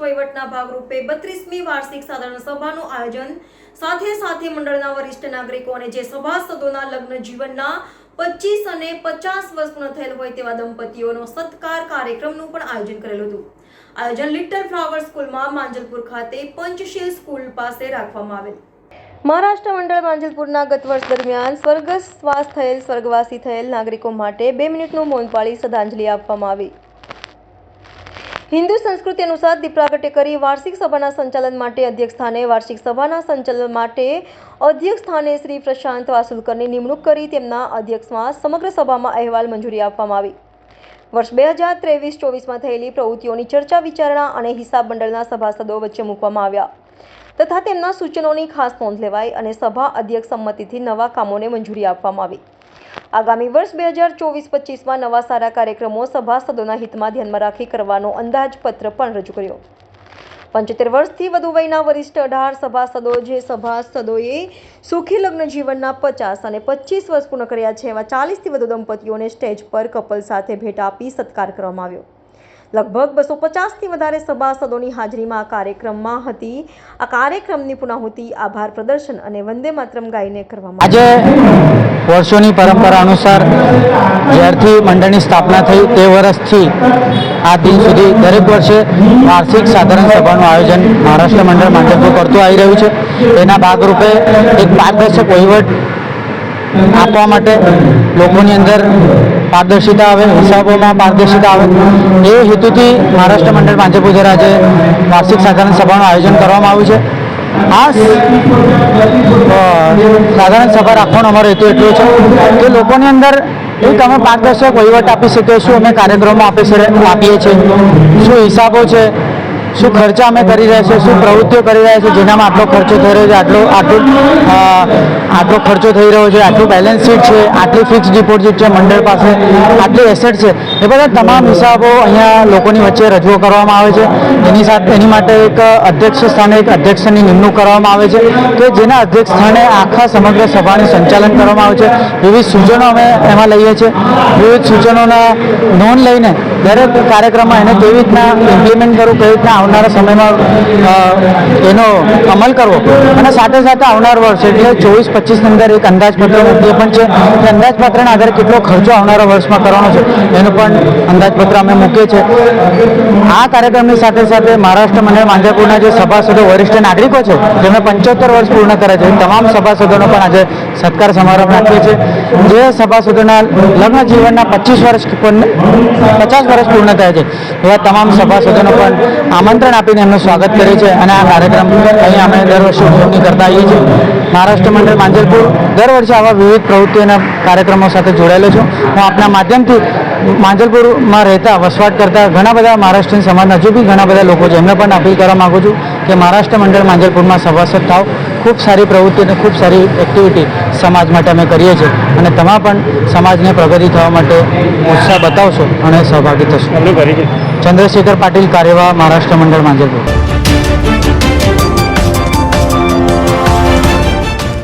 વહીવટના ભાગરૂપે બત્રીસમી વાર્ષિક સાધારણ સભાનું આયોજન સાથે સાથે મંડળના વરિષ્ઠ નાગરિકો અને જે સભાસદોના લગ્ન જીવનના પચીસ અને પચાસ વર્ષ પૂર્ણ થયેલ હોય તેવા દંપતીઓનો સત્કાર કાર્યક્રમનું પણ આયોજન કરેલું હતું. આયોજન લિટલ ફ્લાવર સ્કૂલમાં માંજલપુર ખાતે પંચશીલ સ્કૂલ પાસે રાખવામાં આવેલ. મહારાષ્ટ્ર મંડળ માંજલપુરના ગત વર્ષ દરમિયાન સ્વર્ગસ્વાસ થયેલ, સ્વર્ગવાસી થયેલ નાગરિકો માટે બે મિનિટનું મૌન પાળી શ્રદ્ધાંજલિ આપવામાં આવી. હિન્દુ સંસ્કૃતિ અનુસાર દીપ પ્રાગટ્ય કરી વાર્ષિક સભાના સંચાલન માટે અધ્યક્ષ સ્થાને વાર્ષિક સભાના સંચાલન માટે અધ્યક્ષ સ્થાને શ્રી પ્રશાંત વાસુલકરની નિમણૂક કરી તેમના અધ્યક્ષમાં સમગ્ર સભામાં અહેવાલ મંજૂરી આપવામાં આવી. વર્ષ બે હજાર ત્રેવીસ ચોવીસમાં થયેલી પ્રવૃત્તિઓની ચર્ચા, વિચારણા અને હિસાબ મંડળના સભાસદો વચ્ચે મૂકવામાં આવ્યા. તથા તેમના સૂચનોની ખાસ નોંધ લેવાઈ અને સભા અધ્યક્ષ સંમતિથી નવા કામોને મંજૂરી આપવામાં આવી. આગામી વર્ષ બે હજાર ચોવીસ પચીસમાં નવા સારા કાર્યક્રમો સભાસદોના હિતમાં ધ્યાનમાં રાખી કરવાનો અંદાજપત્ર પણ રજૂ કર્યો. પંચોતેર વર્ષથી વધુ વયના વરિષ્ઠ અઢાર સભાસદો જે સભાસદોએ સુખી લગ્ન જીવનના પચાસ અને પચીસ વર્ષ પૂર્ણ કર્યા છે એવા ચાલીસથી વધુ દંપતીઓને સ્ટેજ પર કપલ સાથે ભેટ આપી સત્કાર કરવામાં આવ્યો. લગભગ બસો પચાસથી વધારે સભાસદોની હાજરીમાં આ કાર્યક્રમમાં હતી. આ કાર્યક્રમની પુનાહુતિ, આભાર પ્રદર્શન અને વંદે માતરમ ગાઈને કરવામાં. આજે વર્ષોની પરંપરા અનુસાર જ્યારથી મંડળની સ્થાપના થઈ તે વર્ષથી આ દિન સુધી દરેક વર્ષે વાર્ષિક સાધારણ સભાનું આયોજન મહારાષ્ટ્ર મંડળ માંજલપુર કરતું આવી રહ્યું છે. તેના ભાગરૂપે એક પારદર્શક વહીવટ આપવા માટે લોકોની અંદર પારદર્શિતા આવે, હિસાબોમાં પારદર્શિતા આવે. એ હેતુથી મહારાષ્ટ્ર મંડળ દ્વારા આજે વાર્ષિક સાધારણ સભાનું આયોજન કરવામાં આવ્યું છે. આ સાધારણ સભા રાખવાનો અમારો હેતુ એટલો છે કે લોકોની અંદર એક અમે પારદર્શક વહીવટ આપી શકીએ શું અમે કાર્યક્રમો આપી આપીએ છીએ. શું હિસાબો છે, શું ખર્ચા અમે કરી રહ્યા છીએ, શું પ્રવૃત્તિઓ કરી રહ્યા છીએ, જેનામાં આટલો ખર્ચો થઈ રહ્યો છે, આટલો, આટલું આટલો ખર્ચો થઈ રહ્યો છે, આટલું બેલેન્સ શીટ છે, આટલી ફિક્સ ડિપોઝિટ છે, મંડળ પાસે, આટલી એસેટ છે. એ બધા તમામ હિસાબો અહીંયા લોકોની વચ્ચે રજૂ કરવામાં આવે છે. એની સાથે, એની માટે એક અધ્યક્ષ સ્થાને એક અધ્યક્ષની નિમણૂક કરવામાં આવે છે કે જેના અધ્યક્ષ સ્થાને આખા સમગ્ર સભાનું સંચાલન કરવામાં આવે છે. વિવિધ સૂચનો અમે એમાં લઈએ છીએ. વિવિધ સૂચનોના નોંધ લઈને દરેક કાર્યક્રમમાં એને કેવી રીતના ઇમ્પ્લિમેન્ટ કરવું, કેવી રીતના આવનારા સમયમાં એનો અમલ કરવો. અને સાથે સાથે આવનાર વર્ષ, એટલે ચોવીસ પચીસની અંદર એક અંદાજપત્ર મૂકીએ પણ છે, એ અંદાજપત્રના આધારે કેટલો ખર્ચો આવનારા વર્ષમાં કરવાનો છે, એનું પણ અંદાજપત્ર અમે મૂકીએ છીએ. આ કાર્યક્રમની સાથે સાથે મહારાષ્ટ્ર મંડળ માંજાપુરના જે સભાસદો, વરિષ્ઠ નાગરિકો છે જેમણે પંચોતેર વર્ષ પૂર્ણ કરે છે તમામ સભાસદોનો પણ આજે સત્કાર સમારંભ રાખીએ છીએ. જે સભાસદોના લગ્ન જીવનના પચીસ વર્ષ પચાસ વર્ષ પૂર્ણ થયા છે, એવા તમામ સભાસદોનો પણ આમંત્રણ આપીને એમનું સ્વાગત કરીએ છીએ અને આ કાર્યક્રમ અહીં અમે દર વર્ષે ઉજવણી કરતા આવીએ છીએ. મહારાષ્ટ્ર મંડળ માંજલપુર દર વર્ષે આવા વિવિધ પ્રવૃત્તિઓના કાર્યક્રમો સાથે જોડાયેલો છું. હું આપના માધ્યમથી માંજલપુરમાં રહેતા વસવાટ કરતા ઘણા બધા મહારાષ્ટ્રીયન સમાજના હજુ બી ઘણા બધા લોકો છે. એમને પણ અપીલ કરવા માગું છું કે મહારાષ્ટ્ર મંડળ માંજલપુરમાં સભાસદ થાવ ખૂબ સારી પ્રવૃત્તિ અને ખૂબ સારી એક્ટિવિટી સમાજ માટે અમે કરીએ છીએ અને તમે પણ સમાજને પ્રગતિ થવા માટે ઉત્સાહ બતાવશો અને સહભાગી થશો. ચંદ્રશેખર પાટીલ કાર્યવાહ મહારાષ્ટ્ર મંડળ માંજલપુર.